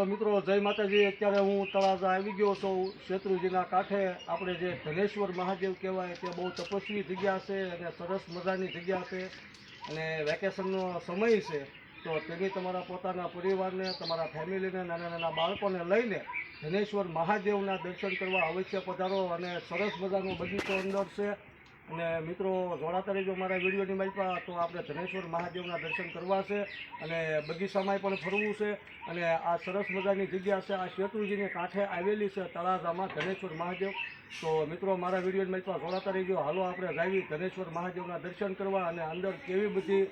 હાલો મિત્રો, જય માતાજી. અત્યારે હું તળાજા આવી ગયો છું. શેત્રુજીના કાંઠે આપણે જે ધનેશ્વર મહાદેવ કહેવાય તે બહુ તપસ્વી જગ્યા છે અને સરસ મજાની જગ્યા છે. અને વેકેશનનો સમય છે. તો તેની તમારા પોતાના પરિવારને, તમારા ફેમિલીને, નાના નાના બાળકોને લઈને ધનેશ્વર મહાદેવના દર્શન કરવા અવશ્ય પધારો અને સરસ મજાનો બગીચો અંદર છે. અને મિત્રો, જોડાતા રહેજો મારા વિડીયોની માલિકા તો આપણે ધનેશ્વર મહાદેવના દર્શન કરવા છે અને બગીચામાંય પણ ફરવું છે. અને આ સરસ મજાની જગ્યા છે. આ શેત્રુજીની કાંઠે આવેલી છે તળાજામાં ધનેશ્વર મહાદેવ. તો મિત્રો મારા વિડીયોની માલિકા જોડાતા રહેજો. હાલો, આપણે જાવી ધનેશ્વર મહાદેવના દર્શન કરવા અને અંદર કેવી બધી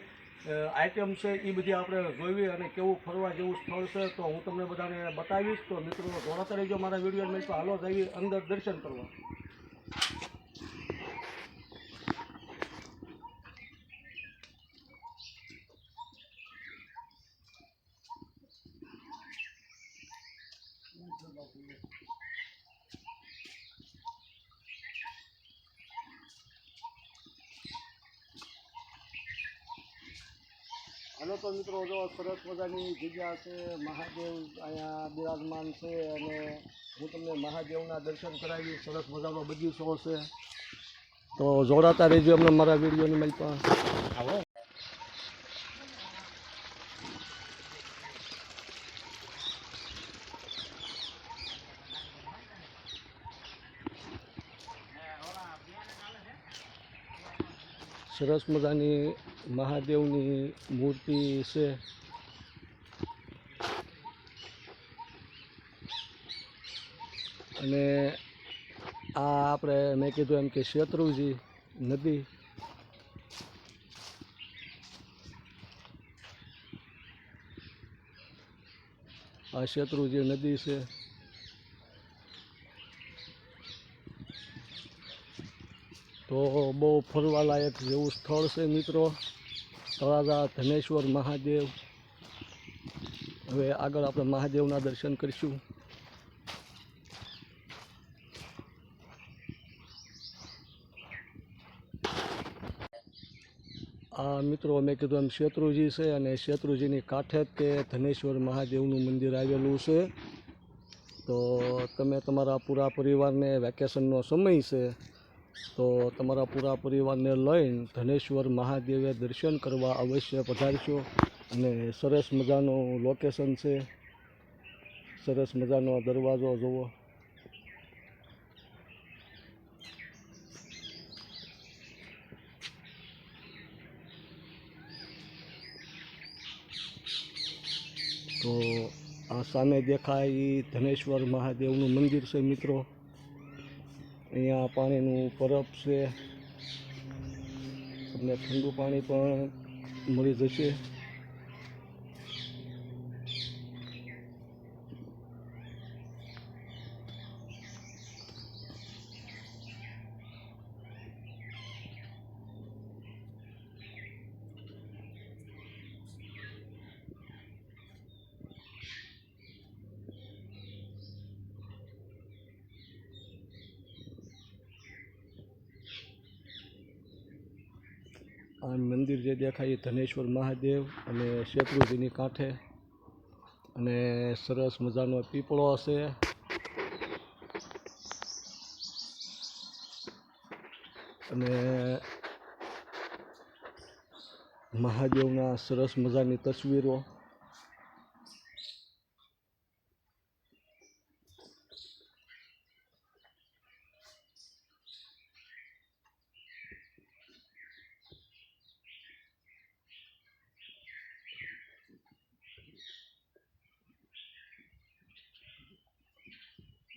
આઇટમ છે એ બધી આપણે જોઈવી અને કેવું ફરવા જેવું સ્થળ છે તો હું તમને બધાને બતાવીશ. તો મિત્રો, જોડાતા રહેજો મારા વિડીયોની માલિકા હાલો, જાવી અંદર દર્શન કરવા. હાલો તો મિત્રો જો સરસ મજાની જગ્યા છે મહાદેવ અહીંયા બિરાજમાન છે અને હું તમને મહાદેવના દર્શન કરાવી સરસ મજાનો બગીચો છે. તો જોડાતા રહેજો અમને મારા વિડીયોની માલિકા આવો. સરસ મજાની મહાદેવની મૂર્તિ છે. અને આ આપણે મેં કીધું એમ કે શેત્રુજી નદી. આ શેત્રુજી નદી છે. તો બહુ ફરવાલાયક જેવું સ્થળ છે મિત્રો. તળાજા ધનેશ્વર મહાદેવ. હવે આગળ આપણે મહાદેવના દર્શન કરીશું. આ મિત્રો મેં કીધું એમ શેત્રુજી છે અને શેત્રુજીની કાંઠે તે ધનેશ્વર મહાદેવનું મંદિર આવેલું છે. તો તમે તમારા પૂરા પરિવારને વેકેશનનો સમય છે. તો તમારા પૂરા પરિવારને લઈને ધનેશ્વર મહાદેવે દર્શન કરવા અવશ્ય પધારશો. અને સરસ મજાનું લોકેશન છે. સરસ મજાનો દરવાજો જુઓ. તો આ સામે દેખાય એ ધનેશ્વર મહાદેવનું મંદિર છે મિત્રો. અહીંયા પાણીનું પરબ છે. તમને ઠંડુ પાણી પણ મળી જશે. આ મંદિર જે દેખાય એ ધનેશ્વર મહાદેવ અને શેત્રુજીની કાંઠે. અને સરસ મજાનો પીપળો હશે. અને મહાદેવના સરસ મજાની તસવીરો.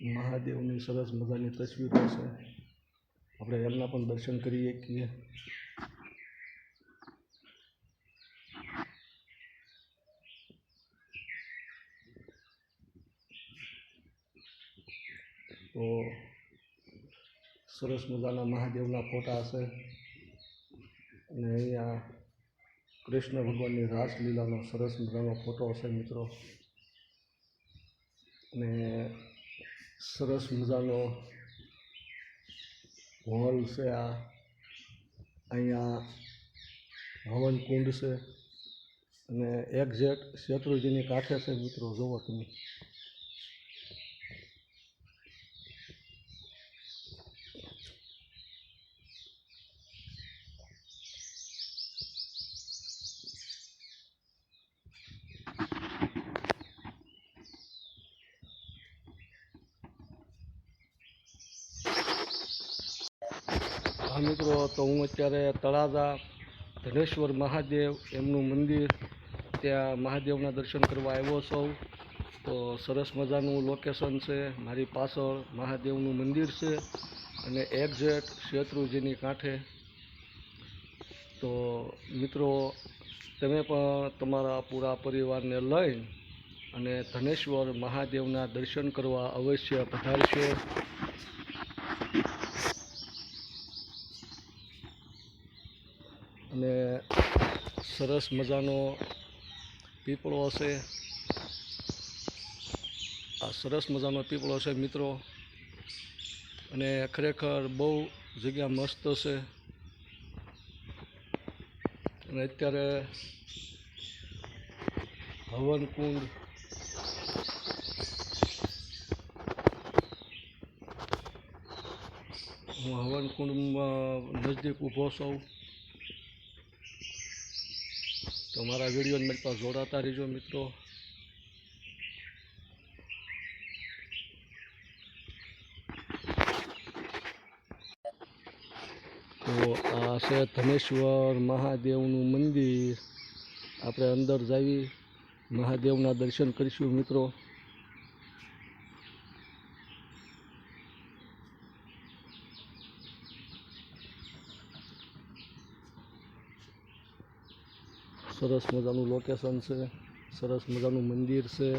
મહાદેવની સરસ મજાની તસવીરો છે. આપણે એમના પણ દર્શન કરીએ છીએ તો સરસ મજાના મહાદેવના ફોટા છે અને અહીંયા કૃષ્ણ ભગવાનની રાસલીલાનો સરસ મજાનો ફોટો છે મિત્રો. અને સરસ મજાનો હોલ છે આ. અહીંયા હવન કુંડ છે. અને એક્ઝેક્ટ શેત્રુજીની કાંઠે છે મિત્રો જોવો તમે. મિત્રો, તો હું અત્યારે તળાજા ધનેશ્વર મહાદેવ એમનું મંદિર ત્યાં મહાદેવના દર્શન કરવા આવ્યો છું. તો સરસ મજાનું લોકેશન છે. મારી પાછળ મહાદેવનું મંદિર છે અને એક્ઝેક્ટ શેત્રુજીની કાંઠે. તો મિત્રો, તમે પણ તમારા પૂરા પરિવારને લઈ અને ધનેશ્વર મહાદેવના દર્શન કરવા અવશ્ય પધારશો. અને સરસ મજાનો પીપળો છે આ સરસ મજાનો પીપળો છે મિત્રો. અને ખરેખર બહુ જગ્યા મસ્ત છે અને અત્યારે હવન કુંડ હું હવન કુંડમાં નજદીક ઊભો છું. તો મારા વિડીયોને મારી પાસે જોડાતા રહીજો મિત્રો. તો આ છે ધનેશ્વર મહાદેવનું મંદિર. આપણે અંદર જાવી મહાદેવના દર્શન કરીશું મિત્રો. સરસ મજાનું લોકેશન છે સરસ મજાનું મંદિર છે.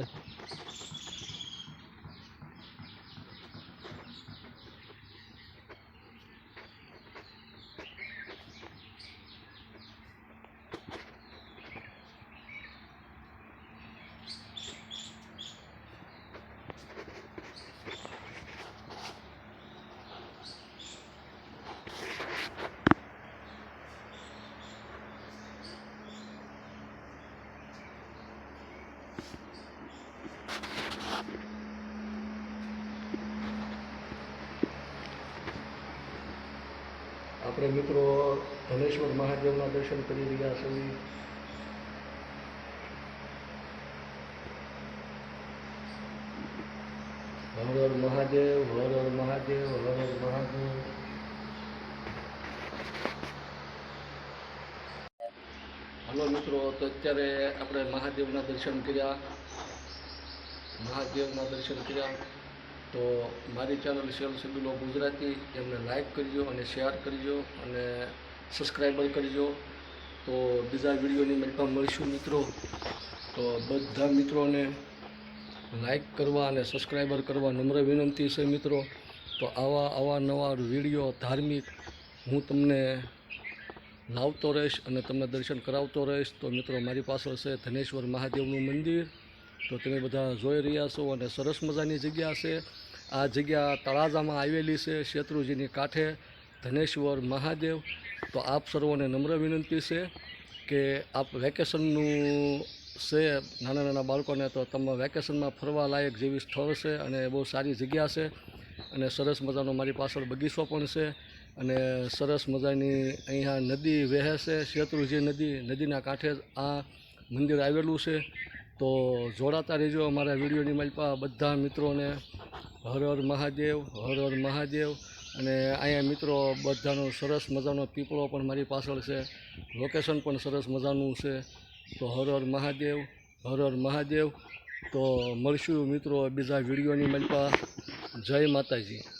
આપણે મિત્રો ધનેશ્વર મહાદેવના દર્શન કરી રહ્યા છીએ. હર હર મહાદેવ, હર હર મહાદેવ, હર હર મહાદેવ. હલો મિત્રો, તો અત્યારે આપણે મહાદેવના દર્શન કર્યા. મહાદેવના દર્શન કર્યા. તો મારી ચેનલ શેલ સિબિલો ગુજરાતી, એમને લાઇક કરજો અને શેર કરજો અને સબસ્ક્રાઈબર કરજો. તો બીજા વિડીયોની પાસે મળીશું મિત્રો. તો બધા મિત્રોને લાઇક કરવા અને સબસ્ક્રાઈબર કરવા નમ્ર વિનંતી છે મિત્રો. તો આવા આવા નવા વીડિયો ધાર્મિક હું તમને લાવતો રહીશ અને તમને દર્શન કરાવતો રહીશ. તો મિત્રો મારી પાછળ છે ધનેશ્વર મહાદેવનું મંદિર. તો તમે બધા જોઈ રહ્યા છો અને સરસ મજાની જગ્યા છે. આ જગ્યા તળાજામાં આવેલી છે શેત્રુજીની કાંઠે. ધનેશ્વર મહાદેવ. તો આપ સર્વોને નમ્ર વિનંતી છે કે આપ વેકેશનનું છે નાના નાના બાળકોને તો તમે વેકેશનમાં ફરવા લાયક જેવી સ્થળ છે અને બહુ સારી જગ્યા છે. અને સરસ મજાનો મારી પાછળ બગીચો પણ છે. અને સરસ મજાની અહીંયા નદી વહે છે. શેત્રુજી નદી, નદીના કાંઠે આ મંદિર આવેલું છે. તો જોડાતા રહેજો અમારા વિડીયોની માલપા બધા મિત્રોને. હર હર મહાદેવ, હર હર મહાદેવ. અને અહીંયા મિત્રો બધાનો સરસ મજાનો પીપળો પણ મારી પાછળ છે. લોકેશન પણ સરસ મજાનું છે. તો હર હર મહાદેવ, હર હર મહાદેવ. તો મળશું મિત્રો બીજા વિડીયોની માલપા જય માતાજી.